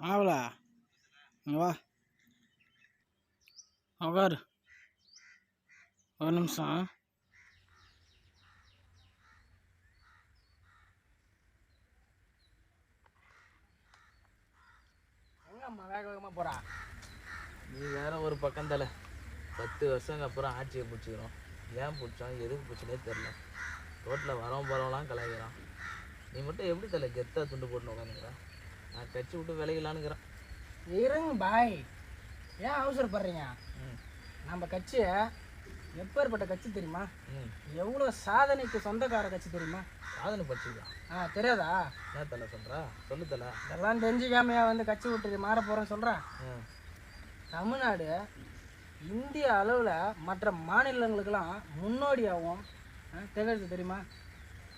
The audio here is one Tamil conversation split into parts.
ஆவலா? இங்கே வா. உட்காரு ஒரு நிமிஷம். அம்மா வேக வேகமாக போகிறா நீ வேற ஒரு பக்கம் தலை பத்து வருஷங்க அப்புறம் ஆட்சியை பிடிச்சிக்கிறோம். ஏன் பிடிச்சோம்? எதுக்கு பிடிச்சனே தெரில ரோட்டில் வரவன் போகிறவங்களாம் கலாய்க்கிறான். நீ மட்டும் எப்படி தலை கெத்தா துண்டு போட்டு உட்காந்துக்கிறேன் நான் கட்சி விட்டு விலகிலான்னுக்கிறேன் இருங்க பாய். ஏன் அவசரப்படுறீங்க? ம். நம்ம கட்சி எப்பேற்பட்ட கட்சி தெரியுமா? ம். எவ்வளோ சாதனைக்கு சொந்தக்கார கட்சி தெரியுமா? சாதனை படிச்சுக்கலாம் ஆ தெரியாதா? என்ன தலை சொல்கிறா சொல்லு தலை. இதெல்லாம் தெரிஞ்சுக்காமையா வந்து கட்சி விட்டு மாற போகிறேன்னு சொல்கிறேன் தமிழ்நாடு இந்திய அளவில் மற்ற மாநிலங்களுக்கெல்லாம் முன்னோடியாகவும் ஆ, திகழ்து தெரியுமா?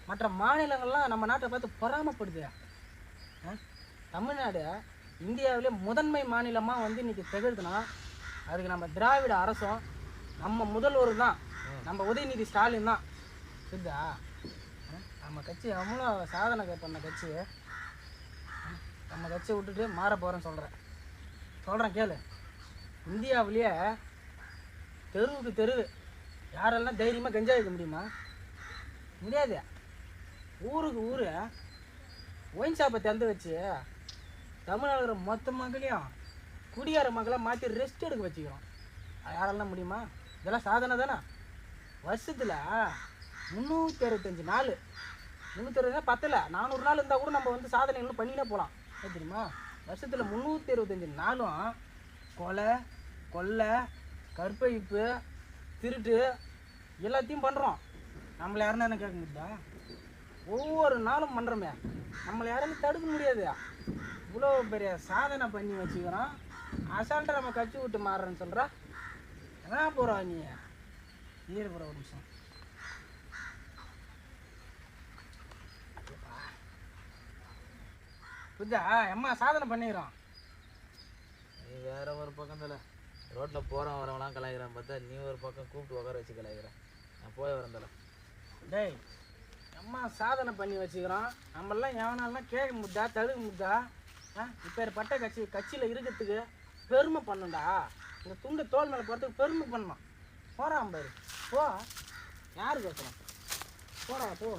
மற்ற மாநிலங்கள்லாம் நம்ம நாட்டை பார்த்து பொறாமப்படுது. தமிழ்நாடு இந்தியாவிலே முதன்மை மாநிலமாக வந்து இன்றைக்கி திகழ்துனா அதுக்கு நம்ம திராவிட அரசும் நம்ம முதல்வர் தான். நம்ம உதயநிதி ஸ்டாலின் தான். புரியுதா? நம்ம கட்சி அவ்வளோ சாதனை பண்ண கட்சி. நம்ம கட்சியை விட்டுட்டு மாற போகிறேன்னு சொல்கிறேன் சொல்கிறேன் கேளு. இந்தியாவிலேயே தெருவுக்கு தெரு யாரெல்லாம் தைரியமாக கஞ்சா வைக்க முடியுமா? முடியாது. ஊருக்கு ஊர் ஒயின் ஷாப்பை திறந்து வச்சு தமிழ்நாடு மொத்த மக்களையும் குடியார மக்களை மாற்றி ரெஸ்ட் எடுக்க வச்சுக்கிறோம். யாரெல்லாம் முடியுமா? இதெல்லாம் சாதனை தானே? வருஷத்தில் முந்நூற்றி அறுபத்தஞ்சு நாள். முந்நூற்றி அறுபது பத்தல. நானூறு நாள் இருந்தால் கூட நம்ம வந்து சாதனை இன்னும் பண்ணினே போகலாம் தெரியுமா? வருஷத்தில் முந்நூற்றி அறுபத்தஞ்சு நாளும் கொலை கொள்ளை கற்பழிப்பு திருட்டு எல்லாத்தையும் பண்ணுறோம் நம்மளை யாருன்னு என்ன கேட்க முடியுதா ஒவ்வொரு நாளும் பண்ணுறோமே நம்மளை யாராலும் தடுக்க முடியாது. இவ்வளோ பெரிய சாதனை பண்ணி வச்சுக்கிறோம். அசால்ட்டாக நம்ம கட்சி விட்டு மாறுறேன்னு சொல்கிறா என்ன போகிறோம் நீ? நீர் போகிற ஒரு நிமிஷம். புரியுதா? அம்மா சாதனை பண்ணிக்கிறோம். நீ வேற ஒரு பக்கம் தலை ரோட்டில் போகிறவன் வரவங்களாம் கலாய்க்கிறான் பார்த்தா நீ ஒரு பக்கம் கூப்பிட்டு உட்கார வச்சு கலாய்க்கிறேன் நான் போய் வரேன் தலை டேய் அம்மா சாதனை பண்ணி வச்சுக்கிறோம். நம்மளாம் எவனாலாம் கேட்க முடியா தடுக்க முடியா ஆ பட்ட கட்சி கட்சியில் இருக்கிறதுக்கு பெருமை பண்ணுண்டா இந்த துண்டு தோல் மேலே போகிறதுக்கு பெருமை பண்ணணும் போகிறான் பாரு. போ. யாருக்கு கேட்குறோம் போடா போ.